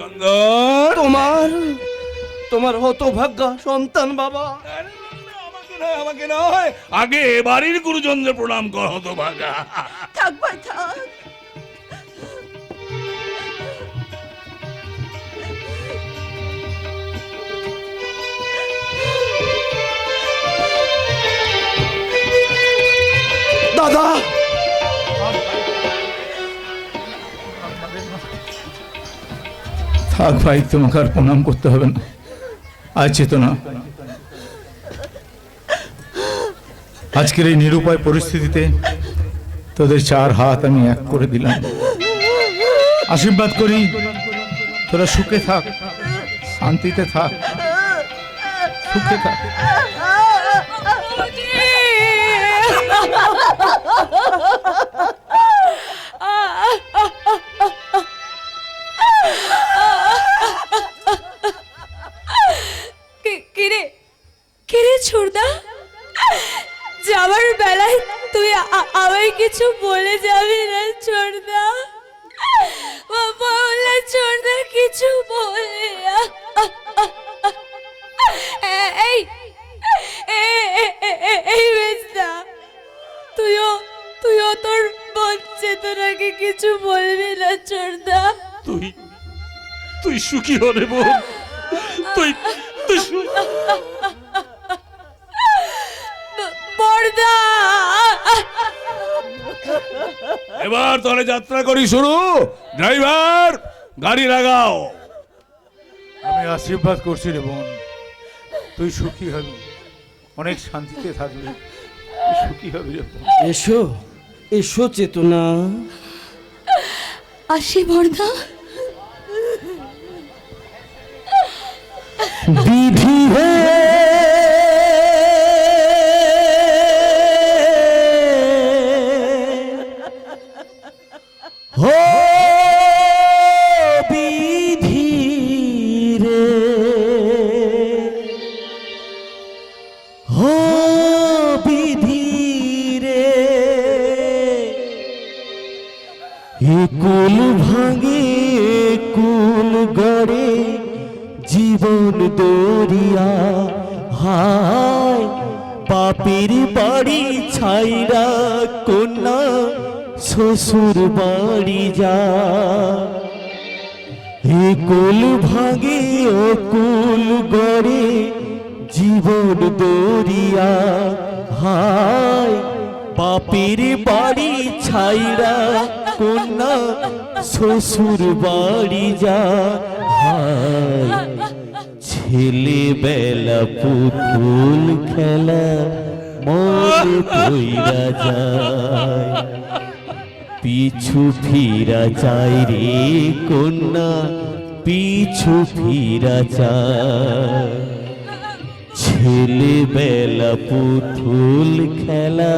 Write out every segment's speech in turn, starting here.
চন্দন তোমার তোমার হতভাগ্যা সন্তান বাবা। আমাকে নয় আমাকে নয়। আগে বাড়ির গুরুজনদের প্রণাম কর হতো ভাগা থাক ভাই থাক। দাদা থাক ভাই তোমাকে আর প্রণাম করতে হবে না আজ চেতনা আজকের এই নিরুপায় পরিস্থিতিতে তোদের চার হাত আমি এক করে দিলাম আশীর্বাদ করি তোরা সুখে থাক শান্তিতে থাক সুখে থাক আমায় কিছু বলে যাবি না ছোড়দা বাবা বলে ছোড়দা কিছু বলে এ- এই এই বেস্তা তুইও তুইও তোর বোন চেতনাকে কিছু বলবি না ছোড়দা তুই তুই সুখী হলে বোন তুই তুই সু- বর্দা এবার তাহলে যাত্রা করি শুরু। ড্রাইভার গাড়ি লাগাও। আমি আশীর্বাদ করছি রে বোন। তুই সুখী হবি। অনেক শান্তিতে থাকবি। তুই সুখী হবি রে বোন। এসো এসো চেতনা। আসি বর্দা। বিধি হে হো গড়ে জীবন দরিয়া, হায় বাপের বাড়ি ছাইরা কন্যা শ্বশুর বাড়ি যা। হে কুল ভাঙে, ও কুল গড়ে জীবন দরিয়া, হায় বাপের বাড়ি ছাইরা কন্যা শ্বশুর বাড়ি যা। হায় ছেলেবেলা পুতুল খেলা মনে যায়। পিছু ফিরা চাই রে কন্যা পিছু ফিরা চাই ছেলেবেলা পুতুল খেলা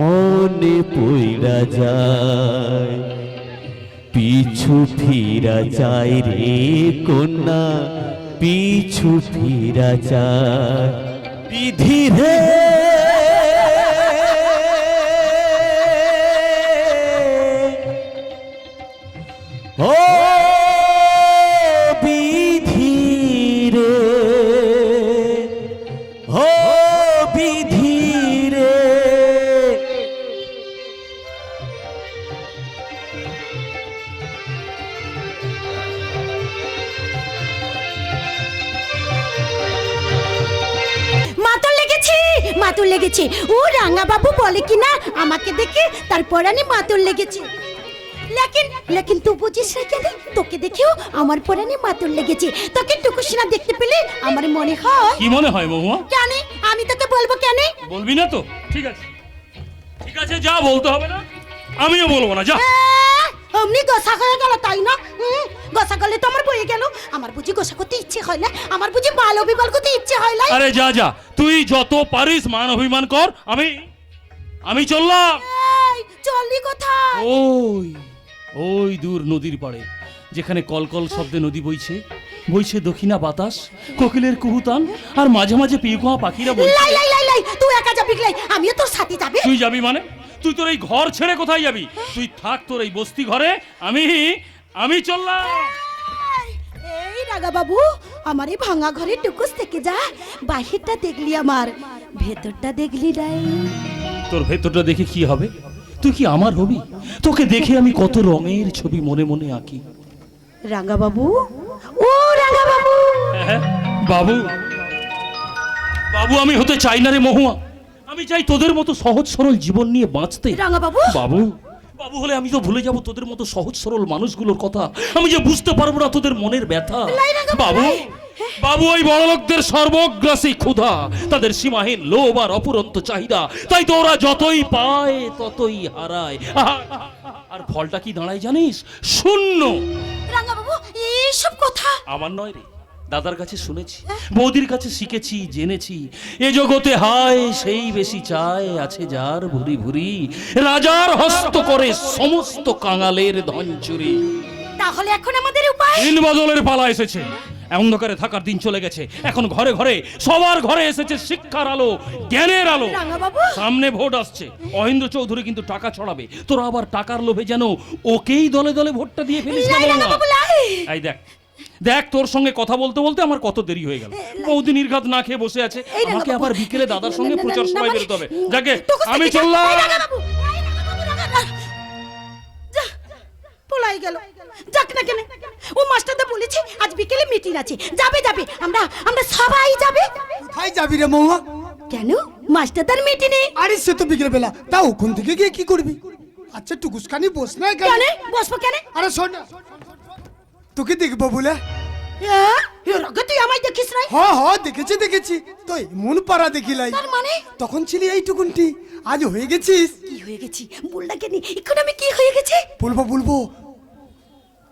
মনে পইরা যায় পিছু ফিরা চাই রে কন্যা পিছু ফিরা চায় বিধি রে ও মাতুর লেগেছে। ও রাঙা বাবু বলে কি না আমাকে দেখে তারপর আমি মাতুর লেগেছে। লেকিন লেকিন তুই বুঝিস না কেন? তোকে দেখেও আমার পরানে মাতুর লেগেছে। তোকে টুকুসিনা দেখতে পেলে আমার মনে হয় কি মনে হয় মহুয়া কেন আমি তোকে বলব কেন? বলবি না তো? ঠিক আছে। ঠিক আছে যা বলতে হবে না আমিও বলব না যা। অমনি গোসা হয়ে গেল তাই না? করলে তো আমার বয়ে গেল। আমার বুঝি গোসা করতে ইচ্ছে হয় না আমার বুঝি বাল অবিবাল করতে ইচ্ছে হয় না। আরে যা যা তুই যত পারিস মান অভিমান কর আমি আমি চললাম। এই, চললি কোথায়? ওই ওই দূর নদীর পাড়ে যেখানে কলকল শব্দে নদী বইছে। বইছে দক্ষিণা বাতাস কোকিলের কুহুতান আর মাঝে মাঝে পিকুয়া পাখিরা বলছে লাই লাই লাই লাই তুই একা যাবি লাই? আমিও তোর সাথে যাবে। তুই যাবি মানে? তুই তোর এই ঘর ছেড়ে কোথায় যাবি? তুই থাক তোর এই বস্তি ঘরে আমি আমি চললাম। রাগা বাবু আমার এই ভাঙা ঘরে টুকুস থেকে যা বাহিরটা দেখলি আমার ভেতরটা দেখলি নাই। তোর ভেতরটা দেখে কি হবে? তুই কি আমার হবি? তোকে দেখে আমি কত রঙের ছবি মনে মনে আঁকি। রাঙা বাবু ও রাঙা বাবু। হ্যাঁ বাবু বাবু আমি হতে চাই না রে মহুয়া। আমি চাই তোদের মতো সহজ সরল জীবন নিয়ে বাঁচতে। রাঙা বাবু। বাবু বাবু হলে আমি তো ভুলে যাব তোদের মতো সহজ সরল মানুষগুলোর কথা। আমি যে বুঝতে পারব না তোদের মনের ব্যথা। বাবু বাবু ওই বড় লোকদের সর্বগ্রাসী ক্ষুধা তাদের সীমাহীন লোভ আর অপুরন্ত চাহিদা তাই তো ওরা যতই পায় ততই হারায়। আর ফলটা কি দাঁড়ায় জানিস? শূন্য। রাঙা বাবু এইসব কথা। আমার নয় রে। দাদার কাছে শুনেছি বৌদির কাছে শিখেছি জেনেছি। এ জগতে হায় সেই বেশি চায় আছে যার ভুরি ভুরি। রাজার হস্ত করে সমস্ত কাঙালের ধন চুরি। তাহলে এখন আমাদের উপায়? দিন বদলের পালা এসেছে। অন্ধকারে থাকার দিন চলে গেছে। এখন ঘরে ঘরে সবার ঘরে এসেছে শিক্ষার আলো জ্ঞানের আলো। সামনে ভোট আসছে। অহিন্দ্র চৌধুরী কিন্তু টাকা ছড়াবে। তোরা আবার টাকার লোভে যেন ওকেই দলে দলে ভোটটা দিয়ে ফেলিস। এই দেখ দেখ তোর সঙ্গে কথা বলতে বলতে আমার কত দেরি হয়ে গেল। বৌদি নির্ঘাত না খেয়ে বসে আছে। আমাকে আবার বিকেলে দাদার সঙ্গে প্রচার মানে- বেরোতে হবে। যাকে আমি চললাম। পলাই গেল। যাক না কেন ও মাস্টারদা বলেছে আজ বিকেলে মিটিং আছে। যাবে যাবে আমরা আমরা সবাই যাবে। কোথায় যাবি রে মহুয়া? কেন? মাস্টারদার মিটিংয়ে আরে সে তো বিকেল বেলা তা ওখান থেকে গিয়ে কি করবি? আচ্ছা টুকুসখানি বস না কেন? বসবো কেন? আরে শোন না। তোকে দেখব বলে। হ্যাঁ? এর আগে তুই আমায় দেখিস নাই? হ হ দেখেছি দেখেছি। তো এমন পাড়া দেখিলাই। তার মানে? তখন ছিলি এইটুকুনটি আজ হয়ে গেছিস। কি হয়ে গেছি? বললা কেন এখন আমি কি হয়ে গেছে? বলব বলব।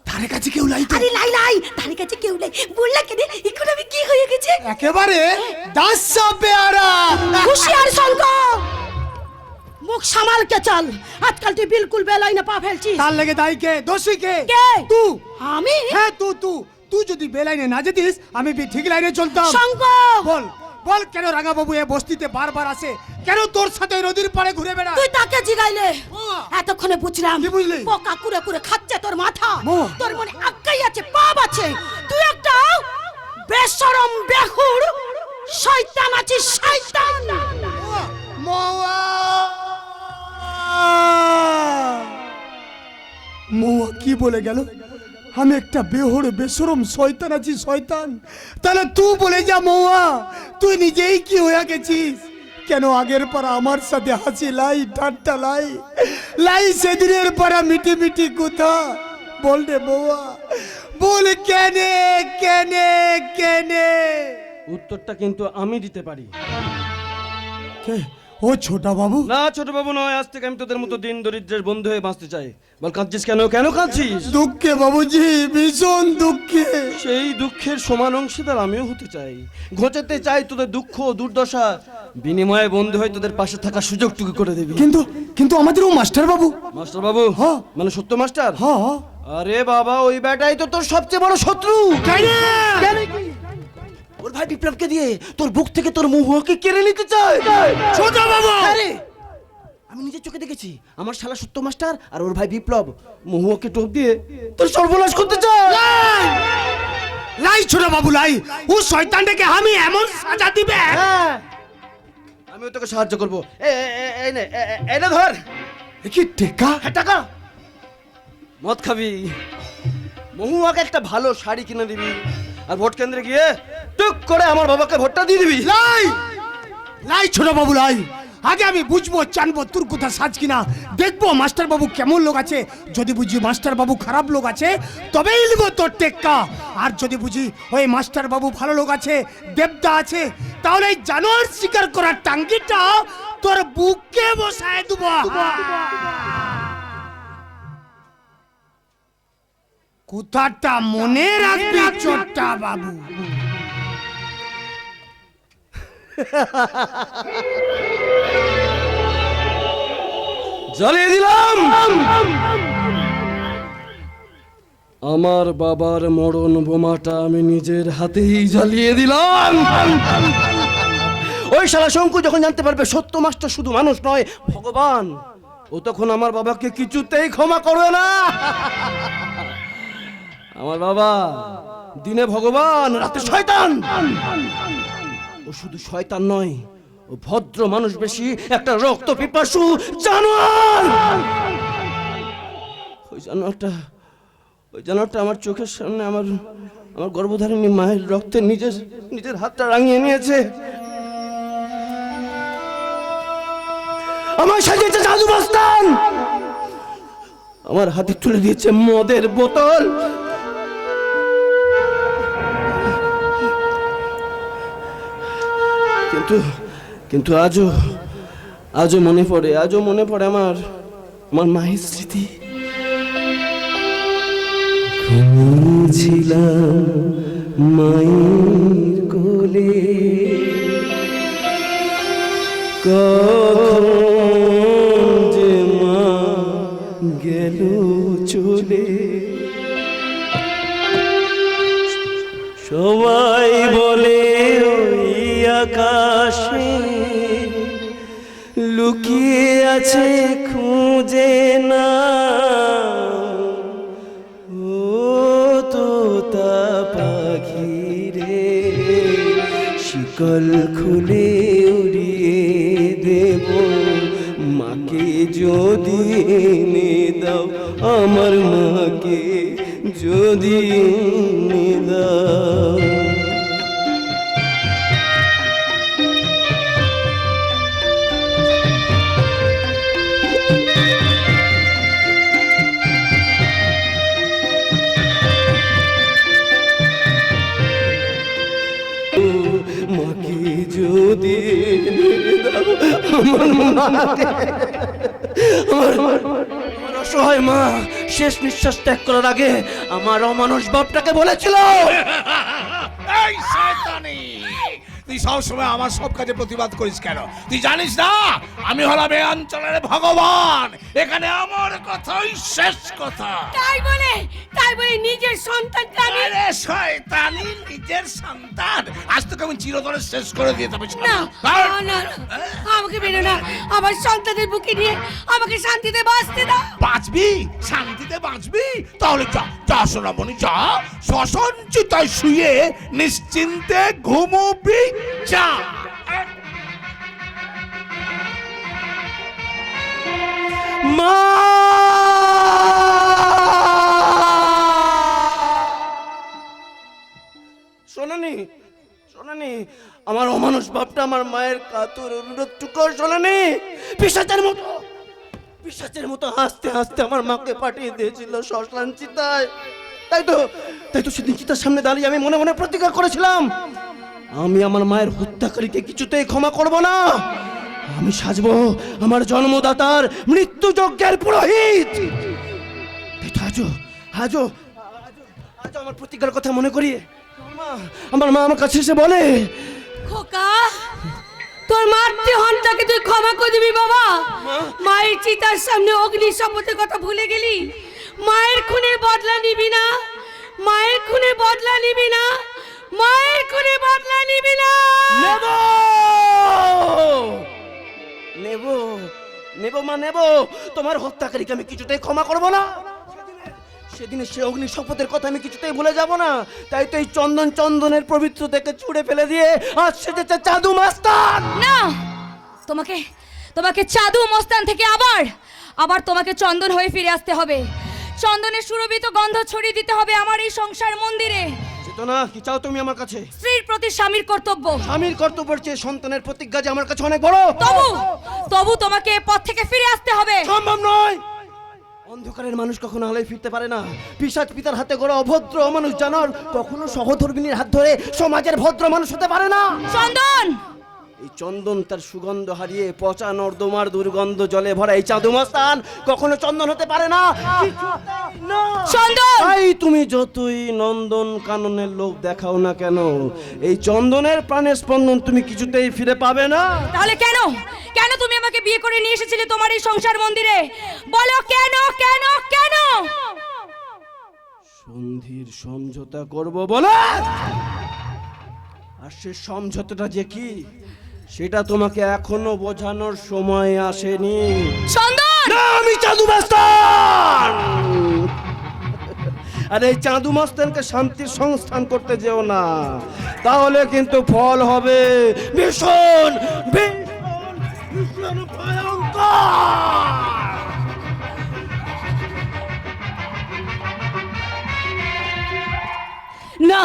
ধারে কাছে কেউ লাই আরে লাই লাই! তার কাছে কেউ কেন এখন আমি কি হয়ে গেছে? একেবারে দাস পেয়ারা। সঙ্গ! মুখ সামাল কে চল? আজকাল তুই বিলকুল বেলাই না পা ফেলছিস। তার লেগে দায়ী কে? দোষী কে? কে? তুই আমি? হ্যাঁ তুই তুই তুই যদি বেলাইনে না যেতিস আমি বি ঠিক লাইনে চলতাম। সঙ্গ বল বল কেন রাঙা বাবু এ বস্তিতে বারবার আসে? কেন তোর সাথে নদীর পাড়ে ঘুরে বেড়া তুই তাকে জিগাইলে! এতক্ষণে বুঝলাম। কি বুঝলি? পোকা কুড়ে কুড়ে খাচ্ছে তোর মাথা! তোর মনে আক্কাই আছে পাপ আছে। তুই একটা বেশরম বেহুর শয়তান আছিস শয়তান! মৌয়া মৌয়া কি বলে গেল? আমি একটা বেহরে বেসরম শয়তান আছি শয়তান। তাহলে তুই বলে যা মৌয়া তুই নিজেই কি হয়ে গেছিস? কেন আগের পর আমার সাথে হাসি লাই ঠাট্টা লাই? লাই সেদিনের পরা মিটি মিটি কথা। বল রে মৌয়া বল কেনে কেনে কেনে? উত্তরটা কিন্তু আমি দিতে পারি। কে? ও ছোটা বাবু। না ছোট বাবু নয় আজ থেকে আমি তোদের মতো দিন দরিদ্রের বন্ধু হয়ে বাঁচতে চাই। বল কাঁদছিস কেন? কেন কাঁদছিস? দুঃখে বাবুজি ভীষণ দুঃখে। সেই দুঃখের সমান অংশীদার আমিও হতে চাই। ঘোচাতে চাই তোদের দুঃখ দুর্দশা। বিনিময়ে বন্ধু হয়ে তোদের পাশে থাকার সুযোগটুকু করে দিবি। কিন্তু কিন্তু আমাদের ও মাস্টার বাবু। মাস্টার বাবু? হ্যাঁ। মানে সত্য মাস্টার? হ্যাঁ আরে বাবা ওই বেটাই তো তোর সবচেয়ে বড় শত্রু। ওর ভাই বিপ্লবকে দিয়ে তোর বুক থেকে তোর মুহকে কেড়ে নিতে চায়। ছোট বাবু! আরে আমি নিজের চোখে দেখেছি আমার শালা সত্য মাস্টার আর ওর ভাই বিপ্লব মহুয়াকে টোপ দিয়ে তোর সর্বনাশ করতে চায়। লাই! ছোট বাবু লাই! ও শয়তানটাকে আমি এমন সাজা দিবে? হ্যাঁ। আমিও তোকে সাহায্য করব। এ, এ, এ, এই নে এ, এ, এই নে ধর কি টেকা? হ্যাঁ টাকা। মদ খাবি। মহুয়াকে একটা ভালো শাড়ি কিনে দিবি আর ভোট কেন্দ্রে গিয়ে টুক করে আমার বাবাকে ভোটটা দিয়ে দিবি? লাই! লাই ছোট বাবু লাই! আগে আমি বুঝব জানব তোর কোথা সাজ কিনা। দেখব মাস্টার বাবু কেমন লোক আছে। যদি বুঝি মাস্টার বাবু খারাপ লোক আছে তবেই নিব তোর টেক্কা। আর যদি বুঝি ওই মাস্টার বাবু ভালো লোক আছে দেবদা আছে তাহলে এই জানোয়ার শিকার করার টাঙ্গিটা তোর বুকে বসায় দেবো। কথাটা মনে রাখবি চোট্টা বাবু? জ্বালিয়ে দিলাম। আমার বাবার মরণ বোমাটা আমি নিজের হাতেই জ্বালিয়ে দিলাম। ওই শালা শঙ্কু যখন জানতে পারবে সত্য মাস্টার শুধু মানুষ নয়, ভগবান, ও তখন আমার বাবাকে কিছুতেই ক্ষমা করবে না। আমার বাবা, দিনে ভগবান, রাতে শয়তান। ও শুধু শয়তান নয়, ও ভদ্র মানুষ বেশি, একটা রক্ত পিপাসু জানোয়ার! ওই জানোয়ারটা ওই জানোয়ারটা আমার চোখের সামনে আমার আমার গর্ভধারিণী মায়ের রক্তে নিজের নিজের হাতটা রাঙিয়ে নিয়েছে। আমার সাজিয়েছে জাদু বাস্তান! আমার হাতে তুলে দিয়েছে মদের বোতল। কিন্তু কিন্তু আজও আজও মনে পড়ে, আজও মনে পড়ে আমার আমার মায়ের স্মৃতি। ছিলাম মায়ের কোলে। যে মা গেল চলে। সবাই বলে আকাশে লুকিয়ে আছে খুঁজে না। ও তোতা পাখি রে শিকল খুলে উড়িয়ে দেব। মাকে যদি এনে দাও, আমার মাকে যদি এনে দাও। অসহায় মা, শেষ নিঃশ্বাস ত্যাগ করার আগে আমার অমানুষ বাপটাকে বলেছিল। তুই সবসময় আমার সব কাজে প্রতিবাদ করিস কেন? তুই জানিস না? আমি হলাম এই অঞ্চলের ভগবান। এখানে আমার কথাই শেষ কথা। তাই বলে তাই বলে নিজের সন্তান আমি আরে শয়তানি নিজের সন্তান। আজ তোকে আমি চিরতরে শেষ করে দিয়ে তবে না না, না, না, আমাকে বেরো না। আমার সন্তানের বুকে নিয়ে আমাকে শান্তিতে বাঁচতে দাও। বাঁচবি? শান্তিতে বাঁচবি? তাহলে যা যা সোনামণি যা। শ্মশান চিতায় শুয়ে নিশ্চিন্তে ঘুমোবি যা। মা! শোনানি শোনানি আমার অমানুষ বাপটা আমার মায়ের কাতর অনুরোধটুকু শোনানি পিসাচের মতো পিসাচের মতো হাসতে হাসতে আমার মাকে পাঠিয়ে দিয়েছিল শ্মশান চিতায় তাই তো তাই তো সেদিন চিতার সামনে দাঁড়িয়ে আমি মনে মনে প্রতিজ্ঞা করেছিলাম, আমি আমার মায়ের হত্যাকারীকে কিছুতেই ক্ষমা করব না। আমি সাজবো আমার জন্মদাতার মৃত্যু মৃত্যুযজ্ঞের পুরোহিত। আজও আজও আজও আমার প্রতিজ্ঞার কথা মনে করি আমার মা আমার মা আমার কাছে এসে বলে খোকা তোর মাতৃহন্তাকে তুই ক্ষমা করে দিবি বাবা। মায়ের চিতার সামনে অগ্নি শপথের কথা ভুলে গেলি? মায়ের খুনের বদলা নিবি না? মায়ের খুনের বদলা নিবি না? মায়ের খুনের বদলা নিবি না? নেব! নেব নেব মা, নেব। তোমার হত্যাকারীকে আমি কিছুতেই ক্ষমা করব না। সেদিনে সে অগ্নি শপথের কথা আমি কিছুতেই ভুলে যাব না। তাই তো এই চন্দন চন্দনের পবিত্র থেকে ছুড়ে ফেলে দিয়ে আজ সেজেছে চাদু মাস্তান। না! তোমাকে তোমাকে চাদু মস্তান থেকে আবার আবার তোমাকে চন্দন হয়ে ফিরে আসতে হবে। চন্দনের সুরভিত গন্ধ ছড়িয়ে দিতে হবে আমার এই সংসার মন্দিরে। চেতনা কি চাও তুমি আমার কাছে? স্ত্রীর প্রতি স্বামীর কর্তব্য। স্বামীর কর্তব্যের চেয়ে সন্তানের প্রতিজ্ঞা যে আমার কাছে অনেক বড়। তবু তবু তোমাকে এ পথ থেকে ফিরে আসতে হবে। সম্ভব নয়। অন্ধকারের মানুষ কখনো আলোয় ফিরতে পারে না। পিসাজ পিতার হাতে গড়া অভদ্র মানুষ জানার কখনো সহধর্মিনীর হাত ধরে সমাজের ভদ্র মানুষ হতে পারে না। চন্দন! এই চন্দন তার সুগন্ধ হারিয়ে পচা নর্দমার দুর্গন্ধ জলে ভরা এই চাঁদুমাস্তান কখনো চন্দন হতে পারে না। তাই তুমি যতই নন্দন কাননের লোক দেখাও না কেন এই চন্দনের প্রাণের স্পন্দন তুমি কিছুতেই ফিরে পাবে না। তাহলে কেন? কেন তুমি আমাকে বিয়ে করে নিয়ে এসেছিলে তোমার এই সংসার মন্দিরে? বলো কেন কেন কেন? সন্ধির সমঝোতা করব বলে? আর সে সমঝোতাটা যে কি? সেটা তোমাকে এখনও বোঝানোর সময় আসেনি। না আমি চাদু মাস্টার আর এই চাঁদু মাস্তানকে শান্তির সংস্থান করতে যেও না। তাহলে কিন্তু ফল হবে ভীষণ ভীষণ ভীষণ ভয়ঙ্কর! না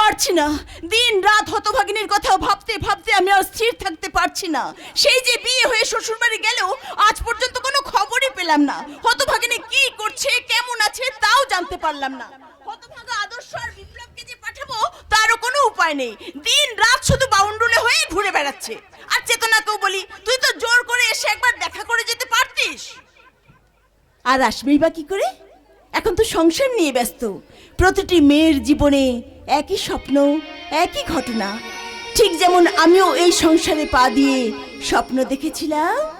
পারছি না। দিন রাত হতভাগিনীর কথা ভাবতে ভাবতে আমি আর স্থির থাকতে পারছি না। সেই যে বিয়ে হয়ে শ্বশুরবাড়ি গেলেও আজ পর্যন্ত কোনো খবরই পেলাম না। হতভাগিনী কি করছে, কেমন আছে তাও জানতে পারলাম না। হতভাগা আদর্শ আর বিপ্লবকে যে পাঠাবো, তারও কোনো উপায় নেই। দিন রাত শুধু বাউন্ডুলে হয়ে ঘুরে বেড়াচ্ছে। আর চেতনাকেও বলি, তুই তো জোর করে এসে একবার দেখা করে যেতে পারতিস। আর আসবেই বা কি করে? এখন তো সংসার নিয়ে ব্যস্ত। প্রতিটি মেয়ের জীবনে একই স্বপ্ন একই ঘটনা। ঠিক যেমন আমিও এই সংসারে পা দিয়ে স্বপ্ন দেখেছিলাম।